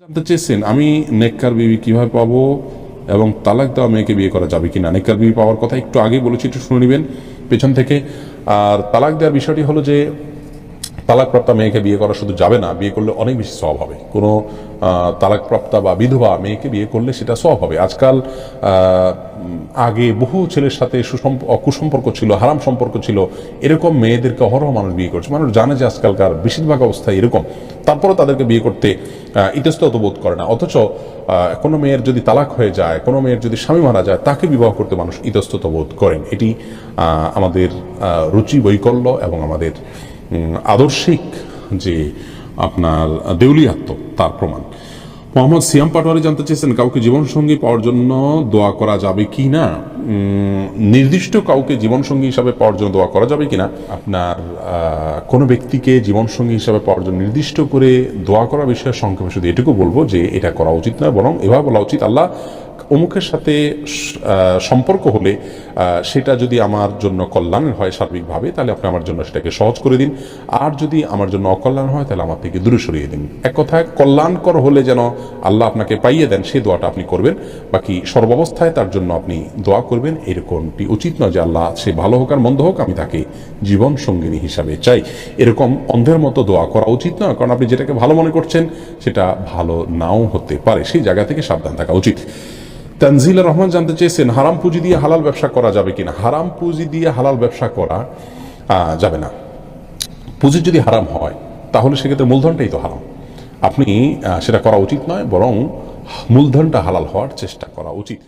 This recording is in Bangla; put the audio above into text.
জানতে চেয়েছেন, আমি নেককার বিবি কীভাবে পাবো এবং তালাক দেওয়া মেয়েকে বিয়ে করা যাবে কিনা? নেককার বিবি পাওয়ার কথা একটু আগে বলেছি, একটু শুনে নেবেন পেছন থেকে। আর তালাক দেওয়ার বিষয়টি হলো যে তালাকপ্রাপ্তা মেয়েকে বিয়ে করা শুধু যাবে না, বিয়ে করলে অনেক বেশি সব হবে। কোনো তালাকপ্রাপ্তা বা বিধবা মেয়েকে বিয়ে করলে সেটা সব হবে। আজকাল আগে বহু ছেলের সাথে সুসম্প কুসম্পর্ক ছিল, হারাম সম্পর্ক ছিল, এরকম মেয়েদেরকে অহরহ মানুষ বিয়ে করছে। মানুষ জানে যে আজকালকার বেশিরভাগ অবস্থা এরকম। তারপরেও তাদেরকে বিয়ে করতে ইতস্তত বোধ করে না। অথচ কোনো মেয়ের যদি তালাক হয়ে যায়, কোনো মেয়ের যদি স্বামী মারা যায়, তাকে বিবাহ করতে মানুষ ইতস্তত বোধ করেন। এটি আমাদের রুচি, বৈকল্য এবং আমাদের আদর্শিক যে আপনার দেউলিয়াত্ম তার প্রমাণ। মোহাম্মদ সিয়াম পাটোয়ারি জানতে চেয়েছেন, কাউকে জীবনসঙ্গী পাওয়ার জন্য দোয়া করা যাবে কি না? নির্দিষ্ট কাউকে জীবনসঙ্গী হিসাবে পাওয়ার জন্য দোয়া করা যাবে কি না? আপনার কোনো ব্যক্তিকে জীবনসঙ্গী হিসাবে পাওয়ার জন্য নির্দিষ্ট করে দোয়া করা বিষয়ে সংক্ষেপে শুধু এটুকু বলব যে এটা করা উচিত নয় বরং এভাবে বলা উচিত, আল্লাহ অমুকের সাথে সম্পর্ক হলে সেটা যদি আমার জন্য কল্যাণের হয় সার্বিকভাবে, তাহলে আপনি আমার জন্য সেটাকে সহজ করে দিন। আর যদি আমার জন্য অকল্যাণ হয়, তাহলে আমার থেকে দূরে সরিয়ে দিন। এক কথায়, কল্যাণকর হলে যেন আল্লাহ আপনাকে পাইয়ে দেন সেই দোয়াটা আপনি করবেন। বাকি সর্বাবস্থায় তার জন্য আপনি দোয়া করবেন। এরকমটি উচিত নয় যে আল্লাহ সে ভালো হোক আর মন্দ হোক, আমি তাকে জীবন সঙ্গিনী হিসাবে চাই। এরকম অন্ধের মতো দোয়া করা উচিত নয়, কারণ আপনি যেটাকে ভালো মনে করছেন, সেটা ভালো নাও হতে পারে। সেই জায়গা থেকে সাবধান থাকা উচিত। তানজিলা রহমান জানতে চেয়েছেন, হারাম পুঁজি দিয়ে হালাল ব্যবসা করা যাবে কিনা? হারাম পুঁজি দিয়ে হালাল ব্যবসা করা যাবে না। পুঁজি যদি হারাম হয়, তাহলে সেক্ষেত্রে মূলধনটাই তো হারাম। আপনি সেটা করা উচিত নয়, বরং মূলধনটা হালাল হওয়ার চেষ্টা করা উচিত।